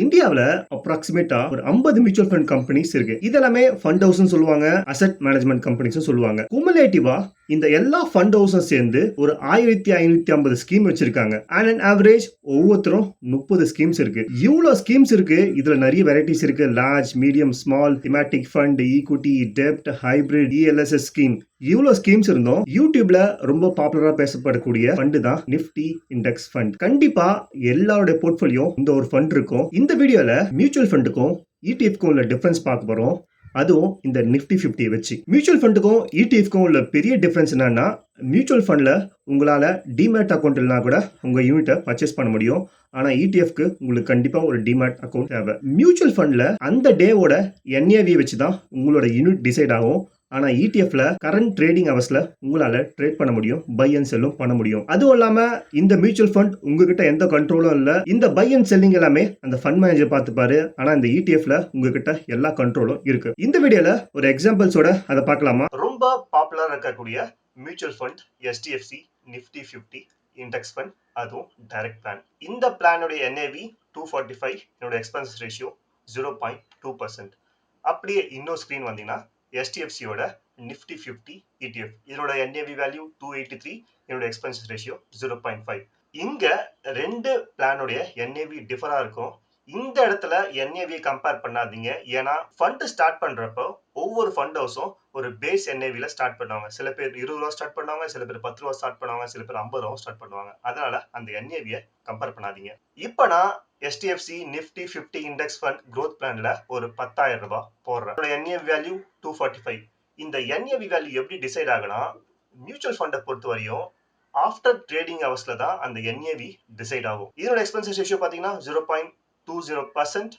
இந்தியாவில் அப்ராக்சிமேட்டா ஒரு 50 mutual fund companies இருக்கு. இதெல்லாமே ஃபண்ட் ஹவுஸ்னு சொல்லுவாங்க அசெட் மேனேஜ்மெண்ட் கம்பெனிஸும் சொல்லுவாங்க. குமுலேட்டிவா இந்த எல்லா ஃபண்ட் ஹவுஸும் சேர்ந்து ஒரு ஆயிரத்தி ஐநூத்தி ஐம்பது ஸ்கீம் வச்சிருக்காங்க. அண்ட் அண்ட் ஆவரேஜ் ஒவ்வொருத்தரும் முப்பது ஸ்கீம்ஸ் இருக்கு. இவ்வளோ ஸ்கீம்ஸ் இருக்கு. இதுல நிறைய வெரைட்டிஸ் இருக்கு. Large medium small thematic fund equity டெப்ட் ஹைபிரிட் இஎல்எஸ்எஸ் ஸ்கீம் இவ்வளோ ஸ்கீம்ஸ் இருந்தோம் யூடியூப்ல ரொம்ப பாப்புலரா பேசப்படக்கூடிய ஃபண்டு தான் நிஃப்டி இண்டெக்ஸ் ஃபண்ட் கண்டிப்பா எல்லாருடைய போர்ட்ஃபோலியோ இந்த ஒரு ஃபண்ட் இருக்கும். இந்த வீடியோல மியூச்சுவல் ஃபண்டுக்கும் இடிஎஃப்க்கும் உள்ள டிஃபரன்ஸ் பார்க்க போறோம். அதுவும் இந்த நிஃப்டி ஃபிஃப்டியை வச்சு. மியூச்சுவல் ஃபண்டுக்கும் இடிஎஃப்க்கும் உள்ள பெரிய டிஃப்ரென்ஸ் என்னன்னா மியூச்சுவல் ஃபண்டில் உங்களால் டிமேட் அக்கௌண்ட் இல்லைனா கூட உங்கள் யூனிட்டை பர்ச்சேஸ் பண்ண முடியும். ஆனால் இடிஎஃப்க்கு உங்களுக்கு கண்டிப்பாக ஒரு டிமேட் அக்கௌண்ட் தேவை. மியூச்சுவல் ஃபண்டில் அந்த டேவோட என்ஏவி வச்சு தான் உங்களோட யூனிட் டிசைட் ஆகும். ஆனால் இடிஎஃப்ல கரண்ட் ட்ரேடிங் அவர்ஸில் உங்களால் ட்ரேட் பண்ண முடியும் பை அண்ட் செல்லும் பண்ண முடியும். அதுவும் இல்லாமல் இந்த மியூச்சுவல் ஃபண்ட் உங்ககிட்ட எந்த கண்ட்ரோலும் இல்லை. இந்த பை அண்ட் செல்லிங் எல்லாமே அந்த ஃபண்ட் மேனேஜர் பார்த்துப்பாரு. ஆனால் இந்த இடிஎஃப்ல உங்ககிட்ட எல்லா கண்ட்ரோலும் இருக்கு. இந்த வீடியோல ஒரு எக்ஸாம்பிள்ஸோட அதை பார்க்கலாமா? ரொம்ப பாப்புலர் இருக்கக்கூடிய mutual fund SDFC Nifty fifty index fund அதுவும் டைரக்ட் பிளான் இந்த பிளானுடைய என்ஏவி டூ ஃபார்ட்டி ஃபைவ் என்னோட expenses ratio zero point two percent அப்படியே இன்னொரு ஸ்க்ரீன் வந்தீங்கன்னா எஸ்டிஎஃப்சியோட நிஃப்டி ஃபிஃப்டி இடிஎஃப் இதனோட NAV value two eighty three என்னோட expense ratio zero point five இங்கே ரெண்டு பிளானுடைய என்ஏவி டிஃபராக இருக்கும். இந்த இடத்துல என்ஏவியை கம்பேர் பண்ணாதீங்க. ஏன்னா ஃபண்ட் ஸ்டார்ட் பண்ணுறப்போ ஒவ்வொரு ஃபண்ட் ஹவுஸும் ஒரு பேஸ் என்ஏவியில் ஸ்டார்ட் பண்ணுவாங்க. சில பேர் இருபது ரூபா ஸ்டார்ட் பண்ணுவாங்க சில பேர் பத்து ரூபா ஸ்டார்ட் பண்ணுவாங்க சில பேர் ஐம்பது ரூபா ஸ்டார்ட் பண்ணுவாங்க. அதனால அந்த என்ஏவியை கம்பேர் பண்ணாதீங்க. இப்போ நான் SDFC Nifty fifty index fund growth பிளான்ல ஒரு பத்தாயிரம் ரூபாய் போடுறேன். என்னோட NAV value two forty five இந்த என்ஏவி வேல்யூ எப்படி டிசைட் ஆகுனா மியூச்சுவல் ஃபண்டை பொறுத்த வரையும் ஆஃப்டர் ட்ரேடிங் ஹவர்ஸ்ல தான் அந்த என்ஏவி டிசைட் ஆகும். இதோட எக்ஸ்பென்சஸ் ரேஷியோ பார்த்தீங்கன்னா zero point two zero percent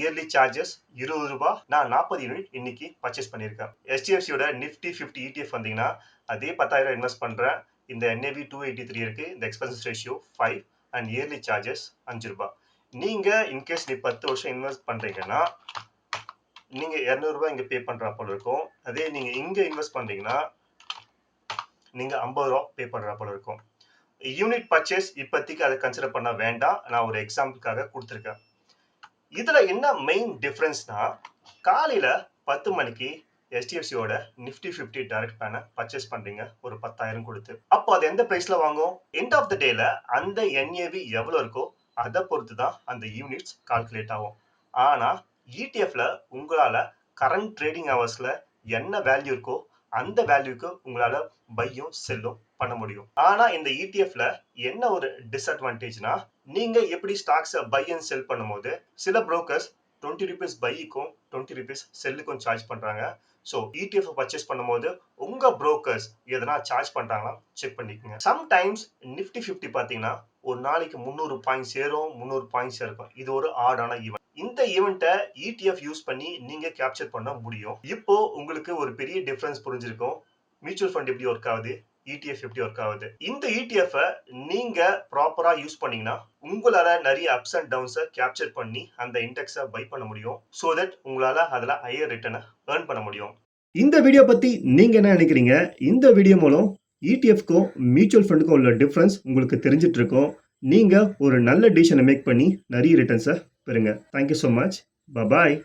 yearly charges இருபது ரூபாய். நான் நாற்பது யூனிட் இன்னைக்கு பர்ச்சேஸ் பண்ணியிருக்கேன். எஸ்டிஎஃப்சியோட நிஃப்டி ஃபிஃப்டி இடிஎஃப் வந்தீங்கன்னா அதே பத்தாயிரம் இன்வெஸ்ட் பண்ணுறேன் இந்த என்ஏவி டூ எயிட்டி த்ரீ இருக்குது இந்த expenses ratio five and yearly charges அஞ்சு ரூபாய். நீங்கள் இன்கேஸ் நீ பத்து வருஷம் இன்வெஸ்ட் பண்ணுறீங்கன்னா நீங்கள் இரநூறுபா இங்கே பே பண்ற போல இருக்கும். அதே நீங்கள் இங்கே இன்வெஸ்ட் பண்ணுறீங்கன்னா நீங்கள் ஐம்பது ரூபா பே பண்ணுறா போல இருக்கும். யூனிட் பர்ச்சேஸ் இப்போதைக்கு அதை கன்சிடர் பண்ண வேண்டாம். நான் ஒரு எக்ஸாம்பிளுக்காக கொடுத்துருக்கேன். இதில் என்ன மெயின் டிஃப்ரென்ஸ்னா காலையில் பத்து மணிக்கு எஸ்டிஎஃப்சியோட நிஃப்டி ஃபிஃப்டி டைரக்ட் பேனை பர்ச்சேஸ் பண்ணுறீங்க ஒரு பத்தாயிரம் கொடுத்து. அப்போ அது எந்த ப்ரைஸில் வாங்கும்? எண்ட் ஆஃப் த டேல அந்த என்ஏவி எவ்வளோ இருக்கோ அதை பொறுத்து தான் அந்த யூனிட்ஸ் கால்குலேட் ஆகும். ஆனால் இடிஎஃப்ல உங்களால் கரண்ட் ட்ரேடிங் ஹவர்ஸில் என்ன வேல்யூ இருக்கோ அந்த வேல்யூக்கு உங்களால் பையும் செல்லும் பண்ண முடியும். ஆனால் இந்த இடிஎஃப்ல என்ன ஒரு டிஸ்அட்வான்டேஜ்னா நீங்கள் எப்படி ஸ்டாக்ஸை பை அண்ட் செல் பண்ணும்போது சில புரோக்கர்ஸ் டுவெண்ட்டி ருபீஸ் பைக்கும் டுவெண்ட்டி ருபீஸ் செல்லுக்கும் சார்ஜ் பண்ணுறாங்க ஸோ இடிஎஃப் பர்ச்சேஸ் பண்ணும்போது உங்கள் புரோக்கர்ஸ் எதனா சார்ஜ் பண்ணுறாங்கன்னா செக் பண்ணிக்கோங்க. சம்டைம்ஸ் நிஃப்டி ஃபிஃப்டி பார்த்தீங்கன்னா ஒரு நாளைக்கு முந்நூறு பாயிண்ட் சேரும் முந்நூறு பாயிண்ட்ஸ் இருக்கும் இது ஒரு ஆடான ஈவெண்ட் இந்த ஈவெண்ட்டை இடிஎஃப் யூஸ் பண்ணி நீங்க கேப்சர் பண்ண முடியும். இப்போ உங்களுக்கு ஒரு பெரிய டிஃபரன்ஸ் புரிஞ்சிருக்கும். மியூச்சுவல் ஃபண்ட் எப்படி ஒர்க் ஆகுது? இடிஎஃப் எப்படி ஒர்க் ஆகுது? இந்த இடிஎஃப் நீங்க ப்ராப்பரா யூஸ் பண்ணீங்கன்னா உங்களால நிறைய அப்ஸ் அண்ட் டவுன்ஸை கேப்சர் பண்ணி அந்த இண்டெக்ஸை பை பண்ண முடியும். ஸோ தட் உங்களால அதில் ஹையர் ரிட்டர்னை ஏர்ன் பண்ண முடியும். இந்த வீடியோ பத்தி நீங்க என்ன நினைக்கிறீங்க? இந்த வீடியோ மூலம் இடிஎஃப்க்கும் மியூச்சுவல் ஃபண்டுக்கும் உள்ள டிஃப்ரென்ஸ் உங்களுக்கு தெரிஞ்சிட்டு இருக்கும் நீங்கள் ஒரு நல்ல டிசிஷனை மேக் பண்ணி நிறைய ரிட்டர்ன்ஸை பெறுங்க. Thank you so much bye bye